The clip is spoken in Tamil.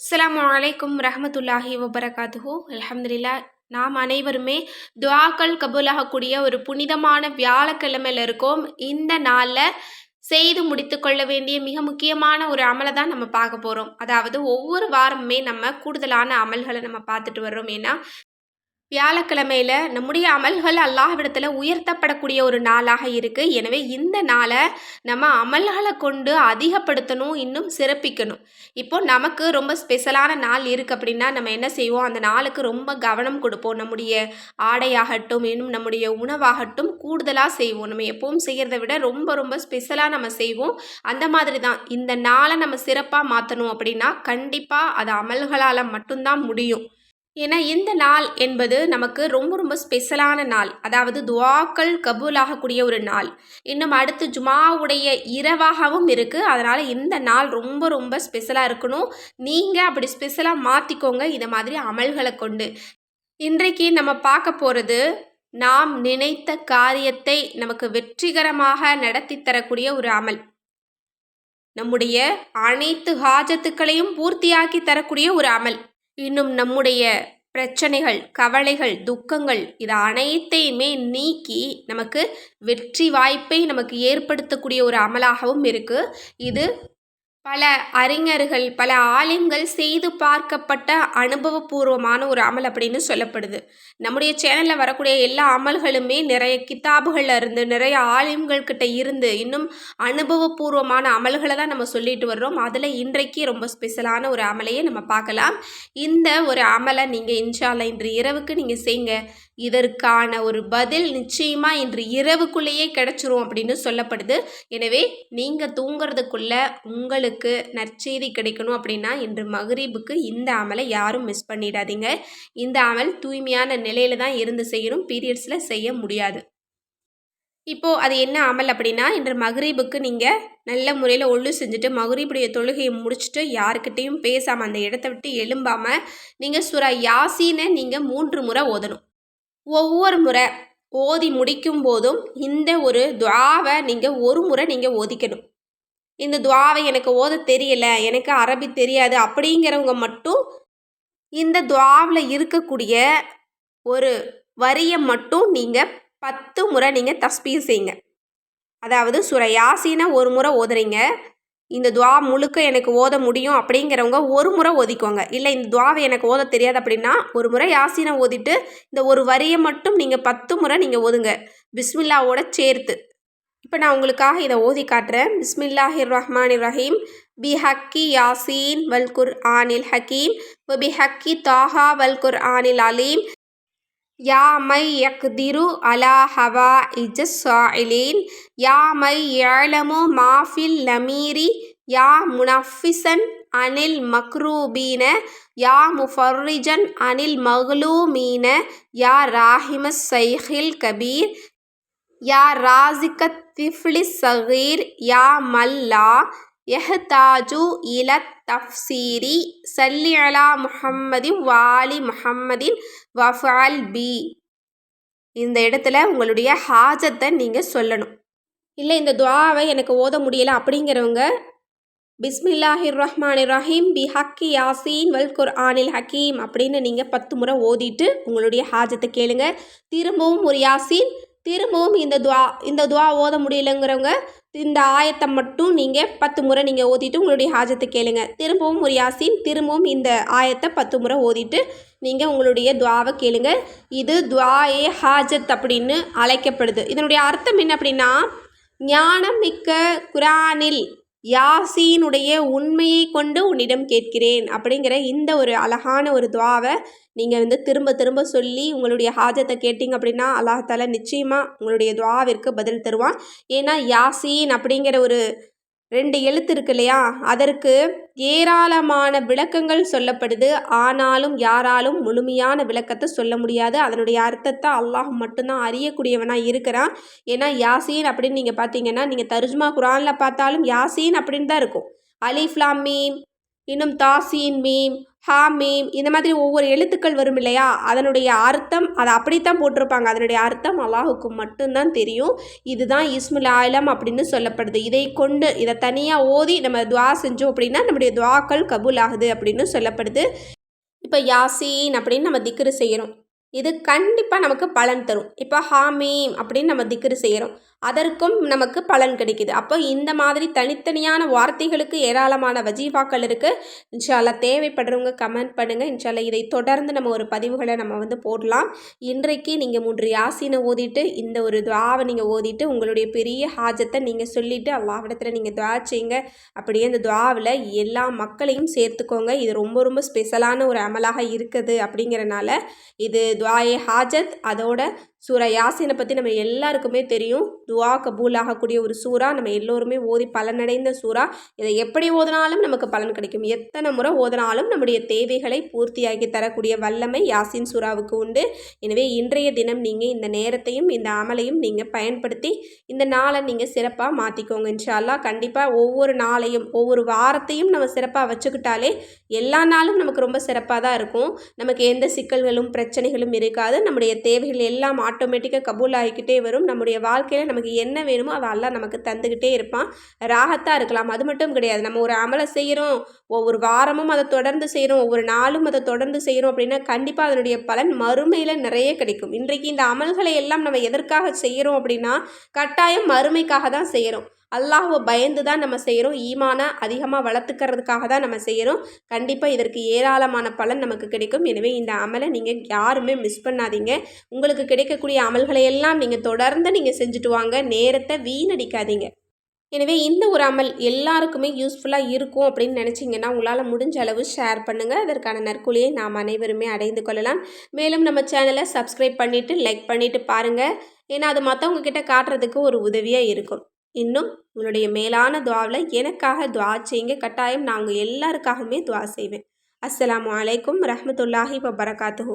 அஸ்லாம் வலைக்கும் ரஹமத்துல்லாஹி வபரகாத்துஹு. அலமதுல்லா நாம் அனைவருமே துவாக்கள் கபூலாகக்கூடிய ஒரு புனிதமான வியாழக்கிழமையில் இருக்கோம். இந்த நாளில் செய்து முடித்து கொள்ள வேண்டிய மிக முக்கியமான ஒரு அமலை தான் நம்ம பார்க்க போகிறோம் அதாவது ஒவ்வொரு வாரமுமே நம்ம கூடுதலான அமல்களை நம்ம பார்த்துட்டு வர்றோம். ஏன்னா வியாழக்கிழமையில் நம்முடைய அமல்கள் அல்லாஹ்விடத்தில் உயர்த்தப்படக்கூடிய ஒரு நாளாக இருக்குது எனவே இந்த நாளை நம்ம அமல்களை கொண்டு அதிகப்படுத்தணும் இன்னும் சிறப்பிக்கணும். இப்போ நமக்கு ரொம்ப ஸ்பெஷலான நாள் இருக்குது அப்படின்னா நம்ம என்ன செய்வோம்? அந்த நாளுக்கு ரொம்ப கவனம் கொடுப்போம். நம்முடைய ஆடையாகட்டும் இன்னும் நம்முடைய உணவாகட்டும் கூடுதலாக செய்வோம். நம்ம எப்பவும் செய்கிறத விட ரொம்ப ரொம்ப ஸ்பெஷலாக நம்ம செய்வோம். அந்த மாதிரி தான். இந்த நாளை நம்ம சிறப்பாக மாற்றணும் அப்படின்னா கண்டிப்பாக அது அமல்களால் மட்டும்தான் முடியும். ஏன்னா இந்த நாள் என்பது நமக்கு ரொம்ப ரொம்ப ஸ்பெஷலான நாள். அதாவது துவாக்கள் கபூலாகக்கூடிய ஒரு நாள். இன்னும் அடுத்து ஜுமாவுடைய இரவாகவும் இருக்குது அதனால் இந்த நாள் ரொம்ப ரொம்ப ஸ்பெஷலாக இருக்கணும். நீங்கள் அப்படி ஸ்பெஷலாக மாற்றிக்கோங்க இதை மாதிரி அமல்களை கொண்டு. இன்றைக்கு நம்ம பார்க்க போகிறது நாம் நினைத்த காரியத்தை நமக்கு வெற்றிகரமாக நடத்தி தரக்கூடிய ஒரு அமல். நம்முடைய அனைத்து ஹாஜத்துக்களையும் பூர்த்தியாக்கி தரக்கூடிய ஒரு அமல். இன்னும் நம்முடைய பிரச்சனைகள் கவலைகள் துக்கங்கள் இது அனைத்தையுமே நீக்கி நமக்கு வெற்றி வாய்ப்பை நமக்கு ஏற்படுத்தக்கூடிய ஒரு அமலாகவும் இருக்குது இது பல அறிஞர்கள் பல ஆலிம்கள் செய்து பார்க்கப்பட்ட அனுபவபூர்வமான ஒரு அமல் அப்படின்னு சொல்லப்படுது. நம்முடைய சேனலில் வரக்கூடிய எல்லா அமல்களுமே நிறைய கித்தாபுகளில் இருந்து நிறைய ஆலிம்கள்கிட்ட இருந்து இன்னும் அனுபவபூர்வமான அமல்களை தான் நம்ம சொல்லிட்டு வர்றோம். அதில் இன்றைக்கு ரொம்ப ஸ்பெஷலான ஒரு அமலையே நம்ம பார்க்கலாம். இந்த ஒரு அமலை நீங்கள் இன்ஷால்ல இன்று இரவுக்கு நீங்கள் செய்யுங்க இதற்கான ஒரு பதில் நிச்சயமாக இன்று இரவுக்குள்ளேயே கிடச்சிரும் அப்படின்னு சொல்லப்படுது. எனவே நீங்கள் தூங்குறதுக்குள்ள உங்களுக்கு நற்செய்தி கிடைக்கணும் அப்படின்னா இன்று மகரீபுக்கு இந்த அமலை யாரும் மிஸ் பண்ணிடாதீங்க. இந்த அமல் தூய்மையான நிலையில தான் இருந்து செய்யணும் பீரியட்ஸில் செய்ய முடியாது. இப்போது அது என்ன அமல் அப்படின்னா இன்று மகரீபுக்கு நீங்கள் நல்ல முறையில் ஒழு செஞ்சுட்டு மகரீபுடைய தொழுகையை முடிச்சுட்டு யாருக்கிட்டேயும் பேசாமல் அந்த இடத்த விட்டு எழும்பாமல் நீங்கள் சுரா யாசினை நீங்கள் மூன்று முறை ஓதணும். ஒவ்வொரு முறை ஓதி முடிக்கும் போதும் இந்த ஒரு துவாவை நீங்கள் ஒரு முறை நீங்கள் ஓதிக்கணும். இந்த துவாவை எனக்கு ஓத தெரியல எனக்கு அரபி தெரியாது அப்படிங்கிறவங்க மட்டும் இந்த துவாவில் இருக்கக்கூடிய ஒரு வரியை மட்டும் நீங்கள் பத்து முறை நீங்கள் தஸ்பீர் செய்யுங்க. அதாவது சுர யாசினை ஒரு முறை ஓதுறீங்க. இந்த துவா முழுக்க எனக்கு ஓத முடியும் அப்படிங்கிறவங்க ஒரு முறை ஓதிக்கோங்க. இல்லை இந்த துவாவை எனக்கு ஓத தெரியாது அப்படின்னா ஒரு முறை யாசினை ஓதிட்டு இந்த ஒரு வரியை மட்டும் நீங்கள் பத்து முறை நீங்கள் ஓதுங்க. பிஸ்மில்லாவோட சேர்த்து. இப்போ நான் உங்களுக்காக இதை ஓதி காட்டுறேன். பிஸ்மில்லாஹிர் ரஹ்மான் ரஹீம் பி ஹக்கி யாசீன் வல்குர் ஆனில் ஹக்கீம். பி ஹக்கி தாஹா வல்குர் ஆனில் அலீம். யா மை யக்திரு அலா ஹவா இஜஸ் சாயிலீன் யா மை ஏலமு மாஃபில் நமீரி. யா முனஃபிசன் அனில் மக்ரூபீன. யா முஃபர்ரிஜன் அனில் மஹ்லூமீன யா ராஹிம சைஹில் கபீர். யா ராசிக திஃப்லி சகீர் யா மல்லா. எஹ்தாஜு இல தஃப்சீரி சல்லி அலா முஹம்மதின் வாலி முஹம்மதின் வஃபால் பி. இந்த இடத்துல உங்களுடைய ஹாஜத்தை நீங்கள் சொல்லணும். இல்லை இந்த துவாவை எனக்கு ஓத முடியலை அப்படிங்கிறவங்க பிஸ்மில்லாஹிர் ரஹ்மான் ரஹீம் பி ஹக்கி யாசீன் வல் குர் ஆனில் ஹக்கீம் அப்படின்னு நீங்கள் பத்து முறை ஓதிட்டு உங்களுடைய ஹாஜத்தை கேளுங்க. திரும்பவும் ஒரு யாசீன் திரும்பவும் இந்த துவா இந்த துவா ஓத முடியலைங்கிறவங்க இந்த ஆயத்தை மட்டும் நீங்கள் பத்து முறை நீங்கள் ஓதிட்டு உங்களுடைய ஹாஜத்தை கேளுங்க. திரும்பவும் ஒரு யாசின் திரும்பவும் இந்த ஆயத்தை பத்து முறை ஓதிட்டு நீங்கள் உங்களுடைய துவாவை கேளுங்க. இது துவாயே ஹாஜத் அப்படின்னு அழைக்கப்படுது. இதனுடைய அர்த்தம் என்ன அப்படின்னா ஞானம் மிக்க குரானில் யாசியினுடைய உண்மையை கொண்டு உன்னிடம் கேட்கிறேன் அப்படிங்கிற இந்த ஒரு அழகான ஒரு துவாவை நீங்கள் வந்து திரும்ப திரும்ப சொல்லி உங்களுடைய ஹாஜத்தை கேட்டிங்க அப்படின்னா அல்லாஹால நிச்சயமாக உங்களுடைய துவாவிற்கு பதில் தருவான். ஏன்னா யாசீன் அப்படிங்கிற ஒரு ரெண்டு எழுத்து இருக்கு இல்லையா? அதற்கு ஏராளமான விளக்கங்கள் சொல்லப்படுது. ஆனாலும் யாராலும் முழுமையான விளக்கத்தை சொல்ல முடியாது. அதனுடைய அர்த்தத்தை அல்லாஹ் மட்டும்தான் அறியக்கூடியவனாக இருக்கிறான். ஏன்னா யாசீன் அப்படின்னு நீங்கள் பார்த்தீங்கன்னா நீங்கள் தருஜ்மா குரானில் பார்த்தாலும் யாசீன் அப்படின்னு தான் இருக்கும். அலிஃப்லாமீம் இன்னும் தாசீன் மீம் ஹா மீம் இந்த மாதிரி ஒவ்வொரு எழுத்துக்கள் வரும் இல்லையா? அதனுடைய அர்த்தம் அதை அப்படித்தான் போட்டிருப்பாங்க. அதனுடைய அர்த்தம் அல்லாஹுக்கு மட்டும்தான் தெரியும். இதுதான் இஸ்முல் ஆயிலம் அப்படின்னு சொல்லப்படுது. இதை கொண்டு இதை தனியாக ஓதி நம்ம துவா செஞ்சோம் அப்படின்னா நம்முடைய துவாக்கள் கபூல் ஆகுது அப்படின்னு சொல்லப்படுது. இப்போ யாசீன் அப்படின்னு நம்ம திக்ரு செய்கிறோம் இது கண்டிப்பாக நமக்கு பலன் தரும். இப்போ ஹாமீம் அப்படின்னு நம்ம திக்ரு செய்கிறோம் அதற்கும் நமக்கு பலன் கிடைக்குது. அப்போ இந்த மாதிரி தனித்தனியான வார்த்தைகளுக்கு ஏராளமான வஜீஃபாக்கள் இருக்குது இன்ஷால்லா தேவைப்படுறவங்க கமெண்ட் பண்ணுங்கள் இன்ஷால்லா இதை தொடர்ந்து நம்ம ஒரு பதிவுகளை நம்ம வந்து போடலாம். இன்றைக்கு நீங்கள் மூன்று யாசினை ஓதிட்டு இந்த ஒரு துவாவை நீங்கள் ஓதிட்டு உங்களுடைய பெரிய ஹாஜத்தை நீங்கள் சொல்லிவிட்டு அல்லாவிடத்தில் நீங்கள் துவா செய்யுங்க. அப்படியே அந்த துவாவில் எல்லா மக்களையும் சேர்த்துக்கோங்க. இது ரொம்ப ரொம்ப ஸ்பெஷலான ஒரு அமலாக இருக்குது அப்படிங்கிறனால இது துவாயே ஹாஜத். அதோட சூரா யாசினை பற்றி நம்ம எல்லாருக்குமே தெரியும். துவா கபூல் ஆகக்கூடிய ஒரு சூறா. நம்ம எல்லோருமே ஓதி பலனடைந்த சூறா. இதை எப்படி ஓதினாலும் நமக்கு பலன் கிடைக்கும். எத்தனை முறை ஓதினாலும் நம்முடைய தேவைகளை பூர்த்தியாகி தரக்கூடிய வல்லமை யாசின் சூறாவுக்கு உண்டு. எனவே இன்றைய தினம் நீங்கள் இந்த நேரத்தையும் இந்த அமலையும் நீங்கள் பயன்படுத்தி இந்த நாளை நீங்கள் சிறப்பாக மாற்றிக்கோங்க இன்ஷால்லா கண்டிப்பாக ஒவ்வொரு நாளையும் ஒவ்வொரு வாரத்தையும் நம்ம சிறப்பாக வச்சுக்கிட்டாலே எல்லா நாளும் நமக்கு ரொம்ப சிறப்பாக தான் இருக்கும். நமக்கு எந்த சிக்கல்களும் பிரச்சனைகளும் இருக்காது. நம்முடைய தேவைகள் எல்லாம் ஆட்டோமேட்டிக்காக கபூல் ஆகிக்கிட்டே வரும். நம்முடைய வாழ்க்கையில் நமக்கு என்ன வேணுமோ அதை எல்லாம் நமக்கு தந்துக்கிட்டே இருப்பான். ராகத்தாக இருக்கலாம். அது மட்டும் கிடையாது. நம்ம ஒரு அமலை செய்கிறோம் ஒவ்வொரு வாரமும் அதை தொடர்ந்து செய்கிறோம் ஒவ்வொரு நாளும் அதை தொடர்ந்து செய்கிறோம் அப்படின்னா கண்டிப்பாக அதனுடைய பலன் மறுமையில் நிறைய கிடைக்கும். இன்றைக்கு இந்த அமல்களை எல்லாம் நம்ம எதற்காக செய்கிறோம் அப்படின்னா கட்டாயம் மறுமைக்காக தான் செய்கிறோம் அல்லாஹுவை பயந்து தான் நம்ம செய்கிறோம் ஈமானை அதிகமாக வளர்த்துக்கிறதுக்காக தான் நம்ம செய்கிறோம் கண்டிப்பாக இதற்கு ஏராளமான பலன் நமக்கு கிடைக்கும். எனவே இந்த அமலை நீங்கள் யாருமே மிஸ் பண்ணாதீங்க. உங்களுக்கு கிடைக்கக்கூடிய அமல்களை எல்லாம் நீங்கள் தொடர்ந்து நீங்கள் செஞ்சுட்டு வாங்க. நேரத்தை வீணடிக்காதீங்க. எனவே இந்த ஒரு அமல் எல்லாருக்குமே யூஸ்ஃபுல்லாக இருக்கும் அப்படின்னு நினச்சிங்கன்னா உங்களால் முடிஞ்ச அளவு ஷேர் பண்ணுங்கள் அதற்கான நற்கூலியை நாம் அனைவருமே அடைந்து கொள்ளலாம். மேலும் நம்ம சேனலை சப்ஸ்கிரைப் பண்ணிவிட்டு லைக் பண்ணிவிட்டு பாருங்கள் ஏன்னா அது மற்றவங்க கிட்ட காட்டுறதுக்கு ஒரு உதவியாக இருக்கும். இன்னும் உங்களுடைய மேலான துவாவில் எனக்காக துவா செய்யுங்க. கட்டாயம் நாங்கள் எல்லாருக்காகவுமே துவா செய்வேன். அஸ்லாம் வலைக்கும் ரஹமத்துல்லாஹி வபரகாத்துஹூ.